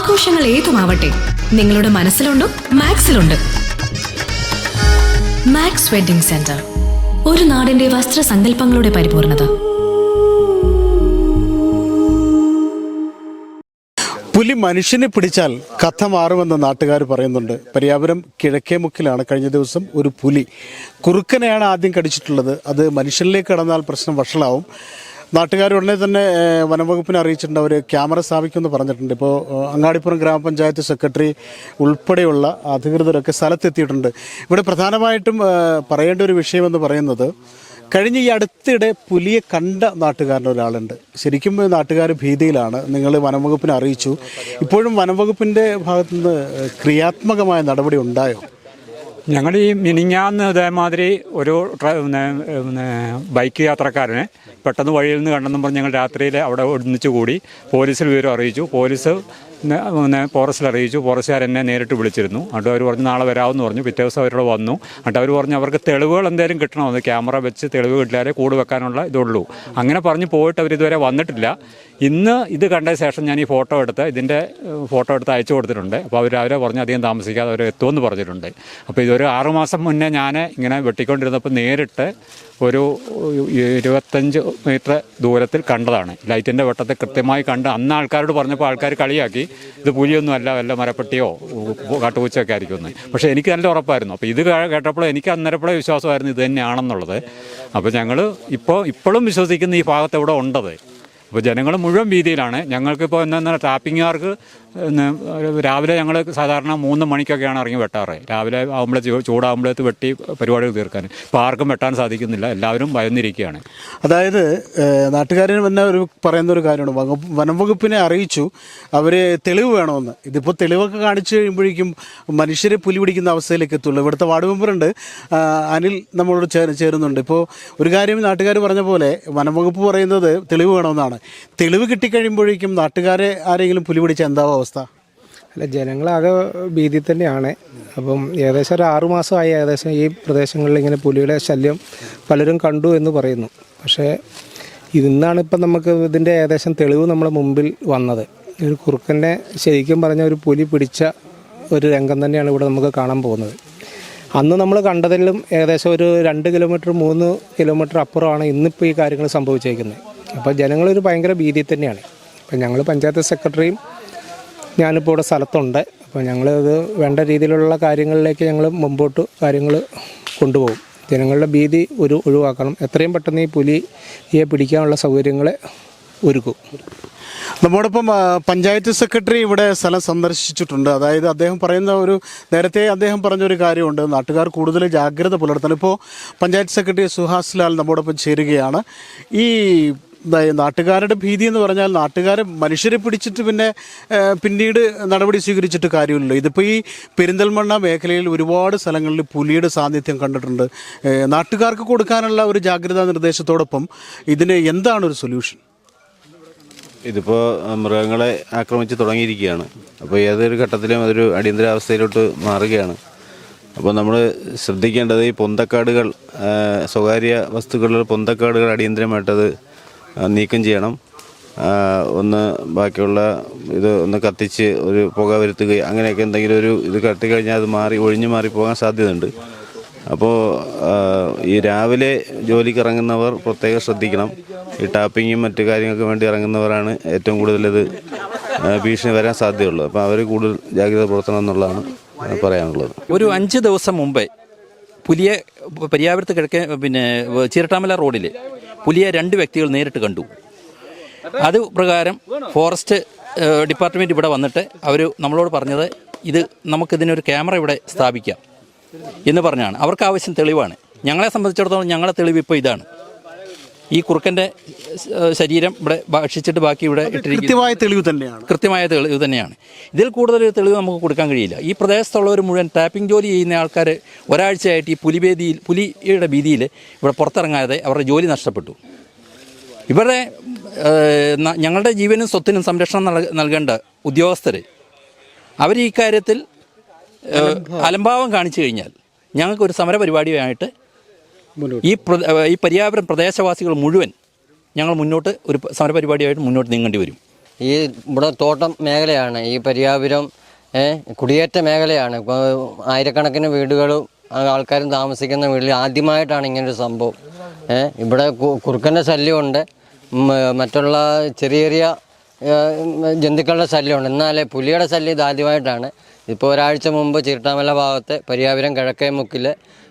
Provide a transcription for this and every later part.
ആഘോഷങ്ങൾ ഏതുമാവട്ടെ നിങ്ങളുടെ മനസ്സിലുണ്ടോ മാക്സിലുണ്ട്. മാക്സ് വെഡിംഗ് സെന്റർ ഒരു നാടിന്റെ വസ്ത്രസങ്കല്പങ്ങളുടെ പരിപൂർണത. പുലി മനുഷ്യനെ പിടിച്ചാൽ കഥ മാറുമെന്ന് നാട്ടുകാർ പറയുന്നുണ്ട്. പരിയാപുരം കിഴക്കേമുക്കിലാണ് കഴിഞ്ഞ ദിവസം ഒരു പുലി. കുറുക്കനെയാണ് ആദ്യം കടിച്ചിട്ടുള്ളത്. അത് മനുഷ്യനിലേക്ക് കടന്നാൽ പ്രശ്നം വഷളാവും. നാട്ടുകാർ ഉടനെ തന്നെ വനംവകുപ്പിനെ അറിയിച്ചിട്ടുണ്ട്. അവർ ക്യാമറ സ്ഥാപിക്കുമെന്ന് പറഞ്ഞിട്ടുണ്ട്. ഇപ്പോൾ അങ്ങാടിപ്പുറം ഗ്രാമപഞ്ചായത്ത് സെക്രട്ടറി ഉൾപ്പെടെയുള്ള അധികൃതരൊക്കെ സ്ഥലത്തെത്തിയിട്ടുണ്ട്. ഇവിടെ പ്രധാനമായിട്ടും പറയേണ്ട ഒരു വിഷയമെന്ന് പറയുന്നത് കഴിഞ്ഞ ഈ അടുത്തിടെ പുലിയെ കണ്ട നാട്ടുകാരൻ ഒരാളുണ്ട്. ശരിക്കും നാട്ടുകാർ ഭീതിയിലാണ്. നിങ്ങൾ വനംവകുപ്പിനെ അറിയിച്ചു. ഇപ്പോഴും വനംവകുപ്പിന്റെ ഭാഗത്തുനിന്ന് ക്രിയാത്മകമായ നടപടി ഉണ്ടായോ? ഞങ്ങൾ ഈ മിനിങ്ങാന്ന് ഇതേമാതിരി ഒരു ബൈക്ക് യാത്രക്കാരനെ പെട്ടെന്ന് വഴിയിൽ നിന്ന് കണ്ടെന്നും പറഞ്ഞ് ഞങ്ങൾ രാത്രിയിൽ അവിടെ ഒന്നിച്ച് കൂടി പോലീസിൽ വിവരം അറിയിച്ചു. പോലീസ് ഫോറസ്റ്റിൽ അറിയിച്ചു. ഫോറസ്റ്റുകാർ എന്നെ നേരിട്ട് വിളിച്ചിരുന്നു. എന്നിട്ട് അവർ പറഞ്ഞു നാളെ വരാമെന്ന് പറഞ്ഞു. പിറ്റേ ദിവസം അവരോട് വന്നു. എന്നിട്ട് അവർ പറഞ്ഞു അവർക്ക് തെളിവുകൾ എന്തെങ്കിലും കിട്ടണമെന്ന് ക്യാമറ വെച്ച് തെളിവ് കിട്ടിയാലേ കൂട് വെക്കാനുള്ള ഇതുള്ളൂ. അങ്ങനെ പറഞ്ഞ് പോയിട്ട് അവർ ഇതുവരെ വന്നിട്ടില്ല. ഇന്ന് ഇത് കണ്ട ശേഷം ഞാൻ ഈ ഫോട്ടോ എടുത്ത് ഇതിന്റെ ഫോട്ടോ എടുത്ത് അയച്ചു കൊടുത്തിട്ടുണ്ട്. അപ്പോൾ അവർ അവരെ പറഞ്ഞ് അധികം താമസിക്കാതെ അവർ എത്തുമെന്ന് പറഞ്ഞിട്ടുണ്ട്. അപ്പോൾ ഇതൊരു ആറുമാസം മുന്നേ ഞാൻ ഇങ്ങനെ വെട്ടിക്കൊണ്ടിരുന്നപ്പോൾ നേരിട്ട് ഒരു ഇരുപത്തഞ്ച് മീറ്റർ ദൂരത്തിൽ കണ്ടതാണ്. ലൈറ്റിന്റെ വെട്ടത്തെ കൃത്യമായി കണ്ട് അന്ന് ആൾക്കാരോട് പറഞ്ഞപ്പോൾ ആൾക്കാർ കളിയാക്കി. ഇത് പുലിയൊന്നും അല്ല വല്ല മരപ്പെട്ടിയോ കാട്ടുപൂച്ചയൊക്കെ ആയിരിക്കുമെന്ന്. പക്ഷേ എനിക്ക് നല്ല ഉറപ്പായിരുന്നു. അപ്പോൾ ഇത് കേട്ടപ്പോൾ എനിക്ക് അന്നേരപ്പോഴേ വിശ്വാസമായിരുന്നു ഇത് തന്നെയാണെന്നുള്ളത്. അപ്പോൾ ഞങ്ങൾ ഇപ്പോൾ ഇപ്പോഴും വിശ്വസിക്കുന്ന ഈ ഭാഗത്ത് ഇവിടെ ഉണ്ടത്? അപ്പോൾ ജനങ്ങൾ മുഴുവൻ വീതിയിലാണ് ഞങ്ങൾക്കിപ്പോൾ എന്താ ടാപ്പിങ്ങുകാർക്ക് രാവിലെ ഞങ്ങൾ സാധാരണ മൂന്ന് മണിക്കൊക്കെയാണ് ഇറങ്ങി വെട്ടാറ്. രാവിലെ ആകുമ്പോൾ ചൂടാകുമ്പോഴത്ത് വെട്ടി പരിപാടികൾ തീർക്കാൻ. ഇപ്പോൾ ആർക്കും വെട്ടാൻ സാധിക്കുന്നില്ല. എല്ലാവരും ഭയന്നിരിക്കുകയാണ് അതായത് നാട്ടുകാരൻ തന്നെ ഒരു പറയുന്ന ഒരു കാര്യമാണ്. വനം വനംവകുപ്പിനെ അറിയിച്ചു. അവർ തെളിവ് വേണമെന്ന്. ഇതിപ്പോൾ തെളിവൊക്കെ കാണിച്ചു കഴിയുമ്പോഴേക്കും മനുഷ്യരെ പുലി പിടിക്കുന്ന അവസ്ഥയിലേക്ക് എത്തുള്ളൂ. ഇവിടുത്തെ വാർഡ് മെമ്പറുണ്ട്. അനിൽ നമ്മളോട് ചേരുന്നുണ്ട്. ഇപ്പോൾ ഒരു കാര്യം നാട്ടുകാർ പറഞ്ഞ പോലെ വനംവകുപ്പ് പറയുന്നത് തെളിവ് വേണമെന്നാണ്. തെളിവ് കിട്ടിക്കഴിയുമ്പോഴേക്കും നാട്ടുകാരെ ആരെങ്കിലും പുലി പിടിച്ച എന്താവും? അവസ്ഥ. അല്ല ജനങ്ങളാകെ ഭീതി തന്നെയാണ്. അപ്പം ഏകദേശം ഒരു ആറുമാസമായി ഏകദേശം ഈ പ്രദേശങ്ങളിൽ ഇങ്ങനെ പുലിയുടെ ശല്യം പലരും കണ്ടു എന്ന് പറയുന്നു. പക്ഷേ ഇന്നാണ് ഇപ്പം നമുക്ക് ഇതിന്റെ ഏകദേശം തെളിവ് നമ്മുടെ മുമ്പിൽ വന്നത്. ഒരു കുറുക്കന്റെ ശരിക്കും പറഞ്ഞ ഒരു പുലി പിടിച്ച ഒരു രംഗം തന്നെയാണ് ഇവിടെ നമുക്ക് കാണാൻ പോകുന്നത്. അന്ന് നമ്മൾ കണ്ടതിലും ഏകദേശം ഒരു രണ്ട് കിലോമീറ്റർ മൂന്ന് കിലോമീറ്റർ അപ്പുറമാണ് ഇന്നിപ്പോൾ ഈ കാര്യങ്ങൾ സംഭവിച്ചേക്കുന്നത്. അപ്പോൾ ജനങ്ങളൊരു ഭയങ്കര ഭീതി തന്നെയാണ്. അപ്പം ഞങ്ങൾ പഞ്ചായത്ത് സെക്രട്ടറിയും ഞാനിപ്പോൾ ഇവിടെ സ്ഥലത്തുണ്ട്. അപ്പോൾ ഞങ്ങളിത് വേണ്ട രീതിയിലുള്ള കാര്യങ്ങളിലേക്ക് ഞങ്ങൾ മുമ്പോട്ട് കാര്യങ്ങൾ കൊണ്ടുപോകും. ജനങ്ങളുടെ ഭീതി ഒരു ഒഴിവാക്കണം. എത്രയും പെട്ടെന്ന് ഈ പുലിയെ പിടിക്കാനുള്ള സൗകര്യങ്ങൾ ഒരുക്കും. നമ്മോടൊപ്പം പഞ്ചായത്ത് സെക്രട്ടറി ഇവിടെ സ്ഥലം സന്ദർശിച്ചിട്ടുണ്ട്. അതായത് അദ്ദേഹം പറയുന്ന ഒരു നേരത്തെ അദ്ദേഹം പറഞ്ഞൊരു കാര്യമുണ്ട്. നാട്ടുകാർ കൂടുതൽ ജാഗ്രത പുലർത്തണം. ഇപ്പോൾ പഞ്ചായത്ത് സെക്രട്ടറി സുഹാസ് ലാൽ നമ്മോടൊപ്പം ചേരുകയാണ്. ഈ നാട്ടുകാരുടെ ഭീതി എന്ന് പറഞ്ഞാൽ നാട്ടുകാർ മനുഷ്യരെ പിടിച്ചിട്ട് പിന്നെ പിന്നീട് നടപടി സ്വീകരിച്ചിട്ട് കാര്യമില്ലല്ലോ. ഇതിപ്പോൾ ഈ പെരിന്തൽമണ്ണ മേഖലയിൽ ഒരുപാട് സ്ഥലങ്ങളിൽ പുലിയുടെ സാന്നിധ്യം കണ്ടിട്ടുണ്ട്. നാട്ടുകാർക്ക് കൊടുക്കാനുള്ള ഒരു ജാഗ്രതാ നിർദ്ദേശത്തോടൊപ്പം ഇതിന് എന്താണ് ഒരു സൊല്യൂഷൻ? ഇതിപ്പോൾ മൃഗങ്ങളെ ആക്രമിച്ച് തുടങ്ങിയിരിക്കുകയാണ്. അപ്പോൾ ഏതൊരു ഘട്ടത്തിലും അതൊരു അടിയന്തരാവസ്ഥയിലോട്ട് മാറുകയാണ്. അപ്പോൾ നമ്മൾ ശ്രദ്ധിക്കേണ്ടത് ഈ പൊന്തക്കാടുകൾ സ്വകാര്യ വസ്തുക്കളിൽ പൊന്തക്കാടുകൾ അടിയന്തരമായിട്ടത് നീക്കം ചെയ്യണം. ഒന്ന് ബാക്കിയുള്ള ഇത് ഒന്ന് കത്തിച്ച് ഒരു പുക വരുത്തുകയും അങ്ങനെയൊക്കെ എന്തെങ്കിലും ഒരു ഇത് കത്തിക്കഴിഞ്ഞാൽ അത് മാറി ഒഴിഞ്ഞു മാറി പോകാൻ സാധ്യതയുണ്ട്. അപ്പോൾ ഈ രാവിലെ ജോലിക്ക് ഇറങ്ങുന്നവർ പ്രത്യേകം ശ്രദ്ധിക്കണം. ഈ ടാപ്പിങ്ങും മറ്റു കാര്യങ്ങൾക്ക് വേണ്ടി ഇറങ്ങുന്നവരാണ് ഏറ്റവും കൂടുതൽ ഇത് ഭീഷണി വരാൻ സാധ്യതയുള്ളത്. അപ്പോൾ അവർ കൂടുതൽ ജാഗ്രത പുലർത്തണം എന്നുള്ളതാണ് പറയാനുള്ളത്. ഒരു അഞ്ച് ദിവസം മുമ്പേ പുലിയെ പര്യാവരത്ത് കിഴക്കേ പിന്നെ ചിരട്ടാമല റോഡിൽ പുലിയെ രണ്ട് വ്യക്തികൾ നേരിട്ട് കണ്ടു. അത് പ്രകാരം ഫോറസ്റ്റ് ഡിപ്പാർട്ട്മെന്റ് ഇവിടെ വന്നിട്ട് അവർ നമ്മളോട് പറഞ്ഞത് ഇത് നമുക്കിതിനൊരു ക്യാമറ ഇവിടെ സ്ഥാപിക്കാം എന്ന് പറഞ്ഞാണ്. അവർക്ക് ആവശ്യം തെളിവാണ്. ഞങ്ങളെ സംബന്ധിച്ചിടത്തോളം ഞങ്ങളുടെ തെളിവ് ഇപ്പോൾ ഇതാണ്. ഈ കുറുക്കന്റെ ശരീരം ഇവിടെ ഭക്ഷിച്ചിട്ട് ബാക്കി ഇവിടെ ഇട്ടിരിക്കും കൃത്യമായ തെളിവ് തന്നെയാണ്. കൃത്യമായ തെളിവ് തന്നെയാണ്. ഇതിൽ കൂടുതൽ തെളിവ് നമുക്ക് കൊടുക്കാൻ കഴിയില്ല. ഈ പ്രദേശത്തുള്ളവർ മുഴുവൻ ടാപ്പിംഗ് ജോലി ചെയ്യുന്ന ആൾക്കാർ ഒരാഴ്ചയായിട്ട് ഈ പുലിവേദിയിൽ പുലിയുടെ ഭീതിയിൽ ഇവിടെ പുറത്തിറങ്ങാതെ അവരുടെ ജോലി നഷ്ടപ്പെട്ടു. ഇവരുടെ ഞങ്ങളുടെ ജീവനും സ്വത്തിനും സംരക്ഷണം നൽക- നൽകേണ്ട ഉദ്യോഗസ്ഥർ അവർ ഈ കാര്യത്തിൽ അലംഭാവം. കാണിച്ചു കഴിഞ്ഞാൽ ഞങ്ങൾക്ക് ഒരു സമര പരിപാടിയായിട്ട് ഈ ഈ പര്യാവരം പ്രദേശവാസികൾ മുഴുവൻ ഞങ്ങൾ മുന്നോട്ട് ഒരു സമരപരിപാടിയായിട്ട് മുന്നോട്ട് നീങ്ങേണ്ടി വരും. ഈ ഇവിടെ തോട്ടം മേഖലയാണ് ഈ പര്യാപുരം കുടിയേറ്റ മേഖലയാണ്. ഇപ്പോൾ ആയിരക്കണക്കിന് വീടുകളും ആൾക്കാരും താമസിക്കുന്ന വീട്ടിൽ ആദ്യമായിട്ടാണ് ഇങ്ങനൊരു സംഭവം. ഇവിടെ കുറുക്കന്റെ ശല്യമുണ്ട്. മറ്റുള്ള ചെറിയ ചെറിയ ജന്തുക്കളുടെ ശല്യമുണ്ട്. എന്നാലേ പുലിയുടെ ശല്യം ഇത് ആദ്യമായിട്ടാണ്. ഇപ്പോൾ ഒരാഴ്ച മുമ്പ് ചിരട്ടാമല ഭാഗത്ത് പര്യാപുരം കിഴക്കേമുക്കിൽ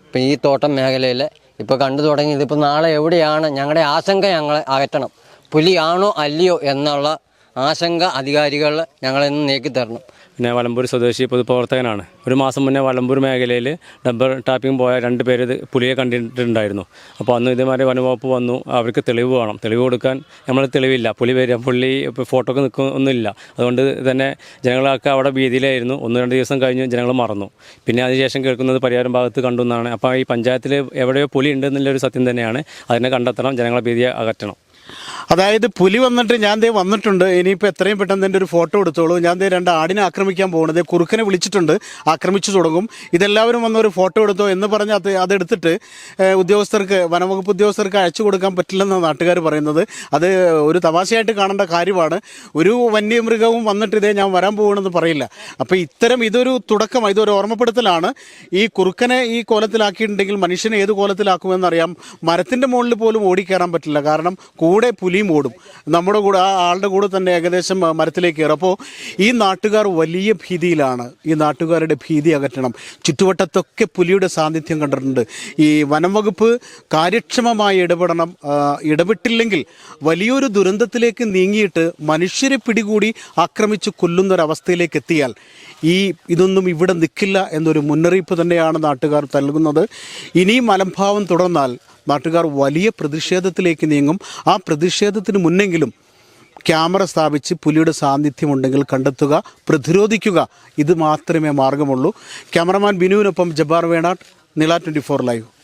ഇപ്പം ഈ തോട്ടം മേഖലയിൽ ഇപ്പോൾ കണ്ടു തുടങ്ങി. ഇതിപ്പോൾ നാളെ എവിടെയാണ്? ഞങ്ങളുടെ ആശങ്ക ഞങ്ങളെ അകറ്റണം. പുലിയാണോ അല്ലയോ എന്നുള്ള ആശങ്ക അധികാരികൾ ഞങ്ങളെന്ന് നീക്കി തരണം പിന്നെ വലമ്പൂർ സ്വദേശി പൊതുപ്രവർത്തകനാണ് ഒരു മാസം മുന്നേ വലമ്പൂർ മേഖലയിൽ ഡബ്ബർ ടാപ്പിംഗ് പോയ രണ്ട് പേര് പുലിയെ കണ്ടിട്ടുണ്ടായിരുന്നു. അപ്പോൾ അന്ന് ഇതേമാതിരി വനംവകുപ്പ് വന്നു അവർക്ക് തെളിവ് വേണം. തെളിവ് കൊടുക്കാൻ നമ്മൾ തെളിവില്ല. പുലി വരിക പുള്ളി ഇപ്പോൾ ഫോട്ടോക്ക് നിൽക്കൊന്നുമില്ല അതുകൊണ്ട് തന്നെ ജനങ്ങളൊക്കെ അവിടെ ഭീതിയിലായിരുന്നു. ഒന്ന് രണ്ട് ദിവസം കഴിഞ്ഞ് ജനങ്ങൾ മറന്നു. പിന്നെ അതിനുശേഷം കേൾക്കുന്നത് പരിഹാരം ഭാഗത്ത് കണ്ടു എന്നാണ്. അപ്പോൾ ഈ പഞ്ചായത്തിൽ എവിടെയോ പുലി ഉണ്ടെന്നുള്ളൊരു സത്യം തന്നെയാണ്. അതിനെ കണ്ടെത്തണം ജനങ്ങളെ ഭീതിയെ അകറ്റണം. അതായത് പുലി വന്നിട്ട് ഞാൻ ദേ വന്നിട്ടുണ്ട്. ഇനിയിപ്പോൾ എത്രയും പെട്ടെന്ന് എന്റെ ഒരു ഫോട്ടോ എടുത്തോളൂ. ഞാൻ ദേ രണ്ട് ആടിനെ ആക്രമിക്കാൻ പോകുന്നത് കുറുക്കനെ വിളിച്ചിട്ടുണ്ട്. ആക്രമിച്ചു തുടങ്ങും. ഇതെല്ലാവരും വന്ന് ഒരു ഫോട്ടോ എടുത്തോ എന്ന് പറഞ്ഞ് അത് അതെടുത്തിട്ട് ഉദ്യോഗസ്ഥർക്ക് വനംവകുപ്പ് ഉദ്യോഗസ്ഥർക്ക് അയച്ചു കൊടുക്കാൻ പറ്റില്ലെന്നാണ് നാട്ടുകാർ പറയുന്നത്. അത് ഒരു തമാശയായിട്ട് കാണേണ്ട കാര്യമാണ്. ഒരു വന്യമൃഗവും വന്നിട്ട് ഇതേ ഞാൻ വരാൻ പോകണമെന്ന് പറയില്ല. അപ്പോൾ ഇത്തരം ഇതൊരു തുടക്കം ഇതൊരു ഓർമ്മപ്പെടുത്തലാണ്. ഈ കുറുക്കനെ ഈ കോലത്തിലാക്കിയിട്ടുണ്ടെങ്കിൽ മനുഷ്യനെ ഏത് കോലത്തിലാക്കുമെന്നറിയാം. മരത്തിന്റെ മുകളിൽ പോലും ഓടിക്കയറാൻ പറ്റില്ല. കാരണം കൂടെ പുലിയും ഓടും. നമ്മുടെ കൂടെ ആ ആളുടെ കൂടെ തന്നെ ഏകദേശം മരത്തിലേക്ക് കയറും. അപ്പോൾ ഈ നാട്ടുകാർ വലിയ ഭീതിയിലാണ്. ഈ നാട്ടുകാരുടെ ഭീതി അകറ്റണം. ചുറ്റുവട്ടത്തൊക്കെ പുലിയുടെ സാന്നിധ്യം കണ്ടിട്ടുണ്ട്. ഈ വനം വകുപ്പ് കാര്യക്ഷമമായി ഇടപെടണം. ഇടപെട്ടില്ലെങ്കിൽ വലിയൊരു ദുരന്തത്തിലേക്ക് നീങ്ങിയിട്ട് മനുഷ്യരെ പിടികൂടി ആക്രമിച്ച് കൊല്ലുന്നൊരവസ്ഥയിലേക്ക് എത്തിയാൽ ഈ ഇതൊന്നും ഇവിടെ നിൽക്കില്ല എന്നൊരു മുന്നറിയിപ്പ് തന്നെയാണ് നാട്ടുകാർ നൽകുന്നത്. ഇനിയും മലംഭാവം തുടർന്നാൽ നാട്ടുകാർ വലിയ പ്രതിഷേധത്തിലേക്ക് നീങ്ങും. ആ പ്രതിഷേധത്തിന് മുന്നെങ്കിലും ക്യാമറ സ്ഥാപിച്ച് പുലിയുടെ സാന്നിധ്യമുണ്ടെങ്കിൽ കണ്ടെത്തുക പ്രതിരോധിക്കുക. ഇത് മാത്രമേ മാർഗമുള്ളൂ. ക്യാമറമാൻ ബിനുവിനൊപ്പം ജബ്ബാർ വേണാട്ട് നില ട്വന്റി ഫോർ ലൈവ്.